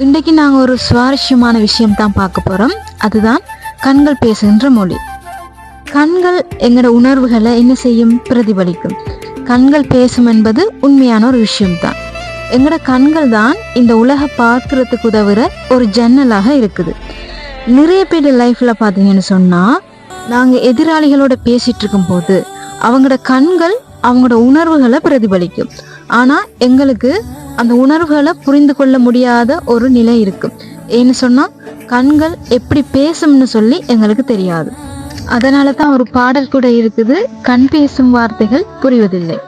இன்றைக்கு நாங்கள் ஒரு சுவாரஸ்யமான விஷயம் தான் பார்க்க போகிறோம் அதுதான் கண்கள் பேசுகின்ற மொழி. கண்கள் எங்களோட உணர்வுகளை என்ன செய்யும்? பிரதிபலிக்கும். கண்கள் பேசும் என்பது உண்மையான ஒரு விஷயம்தான் எங்களோட கண்கள் தான் இந்த உலக பார்க்கறதுக்கு உதவுற ஒரு ஜன்னலாக இருக்குது. நிறைய பேர் லைஃப்பில் பார்த்தீங்கன்னு சொன்னால் நாங்கள் எதிராளிகளோட பேசிகிட்டு இருக்கும்போது அவங்களோட கண்கள் அவங்களோட உணர்வுகளை பிரதிபலிக்கும். ஆனால் எங்களுக்கு அந்த உணர்வுகளை புரிந்து கொள்ள முடியாத ஒரு நிலை இருக்கும் ஏன்னு சொன்னால் கண்கள் எப்படி பேசும்னு சொல்லி எங்களுக்கு தெரியாது. அதனால தான் ஒரு பாடல் கூட இருக்குது கண் பேசும் வார்த்தைகள் புரிவதில்லை.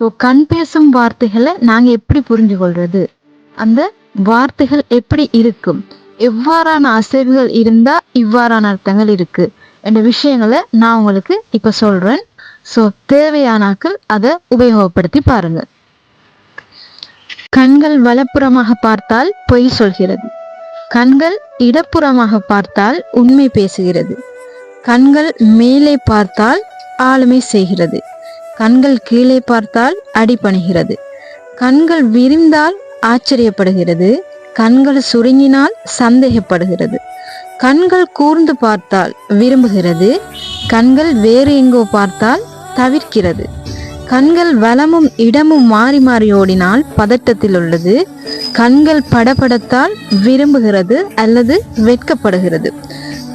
ஸோ கண் பேசும் வார்த்தைகளை நாங்கள் எப்படி புரிஞ்சு கொள்வது அந்த வார்த்தைகள் எப்படி இருக்கும்? எவ்வாறான அசைவுகள் இருந்தால் இவ்வாறான அர்த்தங்கள் இருக்கு? என்ற விஷயங்களை நான் உங்களுக்கு இப்போ சொல்றேன். ஸோ தேவையானாக்கள் அதை உபயோகப்படுத்தி பாருங்கள் கண்கள் வலப்புறமாக பார்த்தால் பொய் சொல்கிறது. கண்கள் இடப்புறமாக பார்த்தால் உண்மை பேசுகிறது. கண்கள் மேலே பார்த்தால் ஆளுமை செய்கிறது. கண்கள் கீழே பார்த்தால் அடிபணிகிறது கண்கள் விரிந்தால் ஆச்சரியப்படுகிறது. கண்கள் சுருங்கினால் சந்தேகப்படுகிறது. கண்கள் கூர்ந்து பார்த்தால் விரும்புகிறது. கண்கள் வேறு எங்கோ பார்த்தால் தவிர்க்கிறது. கண்கள் வலமும் இடமும் மாறி மாறி ஓடினால் பதட்டத்தில் உள்ளது. கண்கள் படபடத்தால் விரும்புகிறது அல்லது வெட்கப்படுகிறது.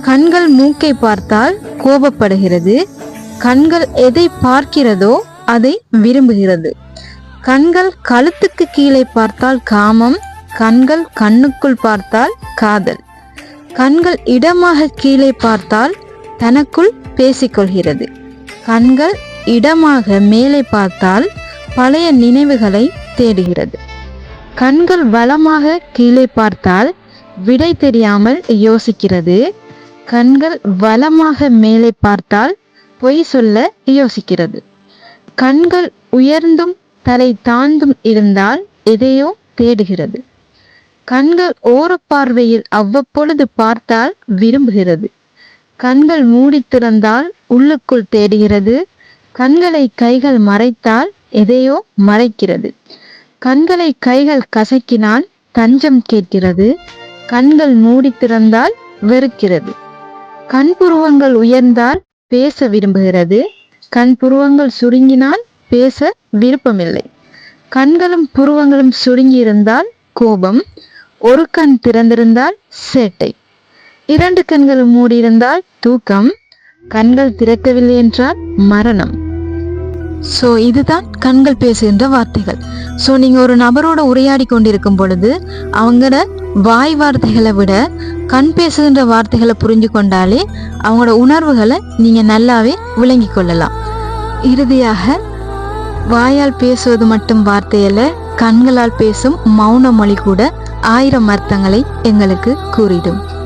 கண்கள் மூக்கை பார்த்தால் கோபப்படுகிறது. கண்கள் எதை பார்க்கிறதோ அதை விரும்புகிறது. கண்கள் கழுத்துக்கு கீழே பார்த்தால் காமம். கண்கள் கண்ணுக்குள் பார்த்தால் காதல். கண்கள் இடமாக கீழே பார்த்தால் தனக்குள் பேசிக்கொள்கிறது. கண்கள் இடமாக மேலே பார்த்தால் பழைய நினைவுகளை தேடுகிறது. கண்கள் வளமாக கீழே பார்த்தால் விடை தெரியாமல் யோசிக்கிறது. கண்கள் வளமாக மேலே பார்த்தால் பொய் சொல்ல யோசிக்கிறது. கண்கள் உயர்ந்தும் தலை தாழ்ந்தும் இருந்தால் எதையோ தேடுகிறது. கண்கள் ஓரப்பார்வையில் அவ்வப்பொழுது பார்த்தால் விரும்புகிறது. கண்கள் மூடி திறந்தால் உள்ளுக்குள் தேடுகிறது. கண்களை கைகள் மறைத்தால் எதையோ மறைக்கிறது. கண்களை கைகள் கசக்கினால் தஞ்சம் கேட்கிறது. கண்கள் மூடி திறந்தால் வெறுக்கிறது. கண் புருவங்கள் உயர்ந்தால் பேச விரும்புகிறது. கண் புருவங்கள் சுருங்கினால் பேச விருப்பமில்லை. கண்களும் புருவங்களும் சுருங்கி இருந்தால் கோபம். ஒரு கண் திறந்திருந்தால் சேட்டை. இரண்டு கண்களும் மூடியிருந்தால் தூக்கம். கண்கள் திறக்கவில்லை என்றால் மரணம். ஸோ இதுதான் கண்கள் பேசுகின்ற வார்த்தைகள். ஸோ நீங்கள் ஒரு நபரோட உரையாடி கொண்டிருக்கும் பொழுது அவங்களோட வாய் வார்த்தைகளை விட கண் பேசுகின்ற வார்த்தைகளை புரிஞ்சு கொண்டாலே அவங்களோட உணர்வுகளை நீங்கள் நல்லாவே விளங்கி கொள்ளலாம். இறுதியாக வாயால் பேசுவது மட்டும் வார்த்தையில் கண்களால் பேசும் மௌன மொழி கூட ஆயிரம் அர்த்தங்களை எங்களுக்கு கூறிடும்.